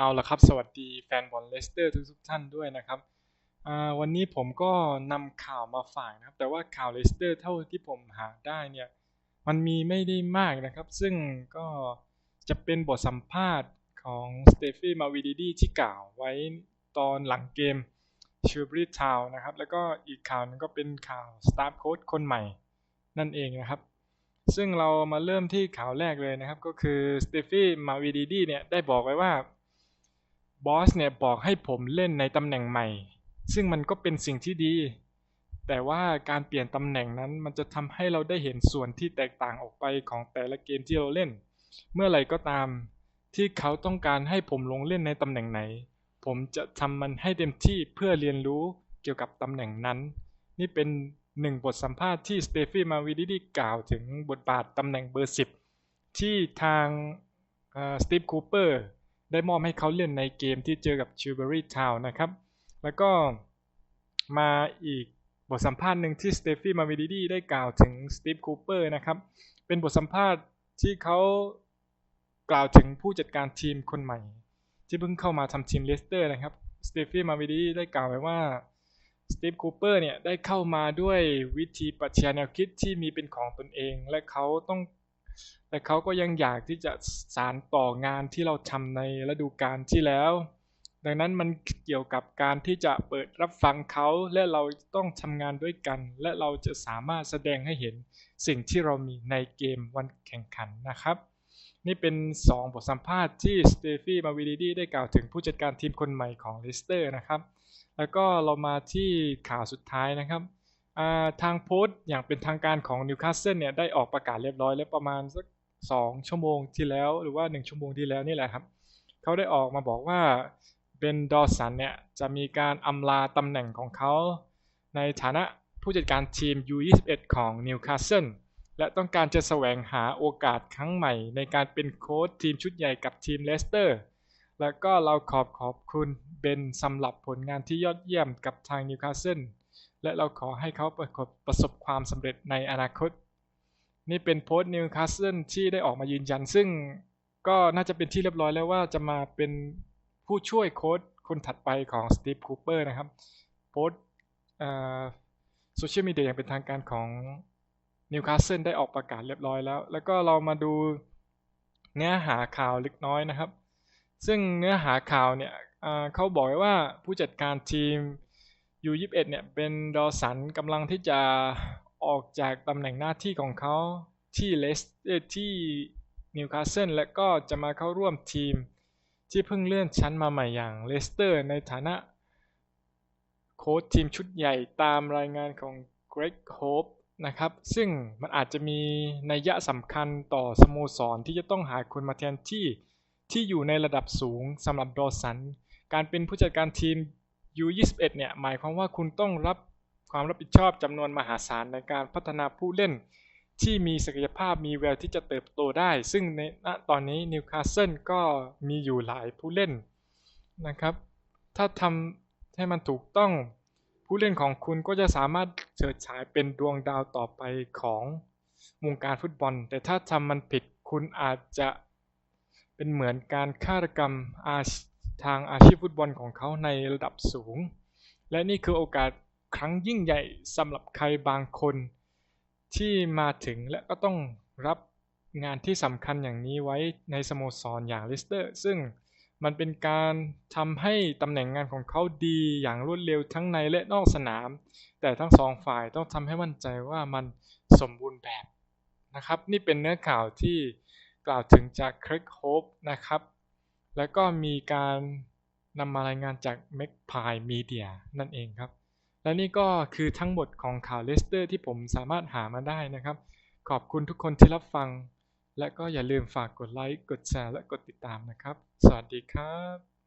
เอาละครับ สวัสดีแฟนบอลเลสเตอร์ทุกๆท่านด้วยนะครับวันนี้ผมก็นำข่าวมาฝากนะครับ แต่ว่าข่าวเลสเตอร์เท่าที่ผมหาได้เนี่ยมันมีไม่ได้มากนะครับ ซึ่งก็จะเป็นบทสัมภาษณ์ของสเตฟี่มาวิดีดีที่กล่าวไว้ตอนหลังเกมชูบริทาวนะครับ แล้วก็อีกข่าวนึงก็เป็นข่าวสตาฟโค้ชคนใหม่นั่นเองนะครับ ซึ่งเรามาเริ่มที่ข่าวแรกเลยนะครับ ก็คือสเตฟี่มาวิดีดีเนี่ยได้บอกไว้ว่า บอสเนี่ยบอกให้ผมเล่นในตำแหน่งใหม่ ซึ่งมันก็เป็นสิ่งที่ดี แต่ว่าการเปลี่ยนตำแหน่งนั้นมันจะทำให้เราได้เห็นส่วนที่แตกต่างออกไปของแต่ละเกมที่เราเล่น เมื่อไหร่ก็ตาม ที่เขาต้องการให้ผมลงเล่นในตำแหน่งไหน ผมจะทำมันให้เต็มที่เพื่อเรียนรู้เกี่ยวกับตำแหน่งนั้น นี่เป็นหนึ่งบทสัมภาษณ์ที่สเตฟี่มาวิดีดีกล่าวถึงบทบาทตำแหน่งเบอร์ 10 ที่ทางสตีฟคูเปอร์ ได้มอบให้เขาเล่นในเกมที่เจอกับชิวเบอรี่ทาวน์นะครับ แล้วก็มาอีกบทสัมภาษณ์หนึ่งที่สเตฟฟี่มาวิดีดีได้กล่าวถึงสตีฟคูเปอร์นะครับ เป็นบทสัมภาษณ์ที่เขากล่าวถึงผู้จัดการทีมคนใหม่ ที่เพิ่งเข้ามาทำทีมเลสเตอร์นะครับสเตฟี่มาวิดีได้กล่าวไว้ว่าสตีฟคูเปอร์เนี่ยได้เข้ามาด้วยวิธีปรัชญาแนวคิดที่มีเป็นของตนเอง และเขาต้อง แต่เขาก็ยังอยากที่จะสานต่องานที่เราทำในฤดูกาลที่แล้ว ดังนั้นมันเกี่ยวกับการที่จะเปิดรับฟังเขาและเราต้องทำงานด้วยกัน และเราจะสามารถแสดงให้เห็นสิ่งที่เรามีในเกมวันแข่งขันนะครับ นี่เป็น 2 บทสัมภาษณ์ที่สเตฟี่มาวิดีดีได้กล่าวถึงผู้จัดการทีมคนใหม่ของลิสเตอร์นะครับ แล้วก็เรามาที่ข่าวสุดท้ายนะครับ ทางโพสต์อย่างเป็นทางการของนิวคาสเซิลเนี่ยได้ออกประกาศเรียบร้อยแล้วประมาณสัก2ชั่วโมงที่แล้วหรือว่า 1 ชั่วโมงที่แล้วนี่แหละครับ เขาได้ออกมาบอกว่าเบนดอสันเนี่ยจะมีการอำลาตำแหน่งของเขา ในฐานะผู้จัดการทีม U21 ของนิวคาสเซิลและต้องการจะแสวงหาโอกาสครั้งใหม่ ในการเป็นโค้ชทีมชุดใหญ่กับทีมเลสเตอร์ และก็เราขอบขอบคุณเบนสำหรับผลงานที่ยอดเยี่ยมกับทางนิวคาสเซิล และเราขอให้เขาประสบความสำเร็จในอนาคต นี่เป็นโพสต์นิวคาสเซิลที่ได้ออกมายืนยัน ซึ่งก็น่าจะเป็นที่เรียบร้อยแล้วว่าจะมาเป็นผู้ช่วยโค้ชคนถัดไปของสตีฟคูเปอร์นะครับโพสต์โซเชียลมีเดียอย่างเป็นทางการของนิวคาสเซิลได้ออกประกาศเรียบร้อยแล้ว แล้วก็เรามาดูเนื้อหาข่าวเล็กน้อยนะครับ ซึ่งเนื้อหาข่าวเนี่ยเขาบอกว่าผู้จัดการทีม U21 เนี่ยเป็นดอสันกำลังที่จะออกจากตำแหน่งหน้าที่ของเขาที่เลสที่นิวคาสเซิลและก็จะมาเข้าร่วมทีมที่เพิ่งเลื่อนชั้นมาใหม่อย่างเลสเตอร์ในฐานะโค้ชทีมชุดใหญ่ตามรายงานของเกรกโฮปนะครับ ซึ่งมันอาจจะมีนัยยะสำคัญต่อสโมสรที่จะต้องหาคนมาแทนที่ที่อยู่ในระดับสูงสำหรับดอสัน การเป็นผู้จัดการทีม U21 เนี่ยหมายความว่าคุณต้องรับความรับผิดชอบจำนวนมหาศาลในการพัฒนาผู้เล่น ที่มีศักยภาพมีแววที่จะเติบโตได้ ซึ่งในณตอนนี้นิวคาสเซิลก็มีอยู่หลายผู้เล่นนะครับ ถ้าทำให้มันถูกต้องผู้เล่นของคุณก็จะสามารถเฉิดฉายเป็นดวงดาวต่อไปของวงการฟุตบอล แต่ถ้าทำมันผิดคุณอาจจะเป็นเหมือนการฆาตกรรมอา ทางอาชีพฟุตบอลของเขาในระดับสูง และนี่คือโอกาสครั้งยิ่งใหญ่สำหรับใครบางคน ที่มาถึงและก็ต้องรับงานที่สำคัญอย่างนี้ไว้ในสโมสรอย่างลิสเตอร์ ซึ่งมันเป็นการทำให้ตำแหน่งงานของเขาดีอย่างรวดเร็วทั้งในและนอกสนาม แต่ทั้งสองฝ่ายต้องทำให้มั่นใจว่ามันสมบูรณ์แบบนะครับ นี่เป็นเนื้อข่าวที่กล่าวถึงจากคริกโฮปนะครับ แล้วก็มีการนำมารายงานจาก m a c p i e Media นั่นเองครับ และนี่ก็คือทั้งหมดของข่าวเลสเตอร์ที่ผมสามารถหามาได้นะครับ ขอบคุณทุกคนที่รับฟัง และก็อย่าลืมฝากกดไลค์ กดแชร์ และกดติดตามนะครับ สวัสดีครับ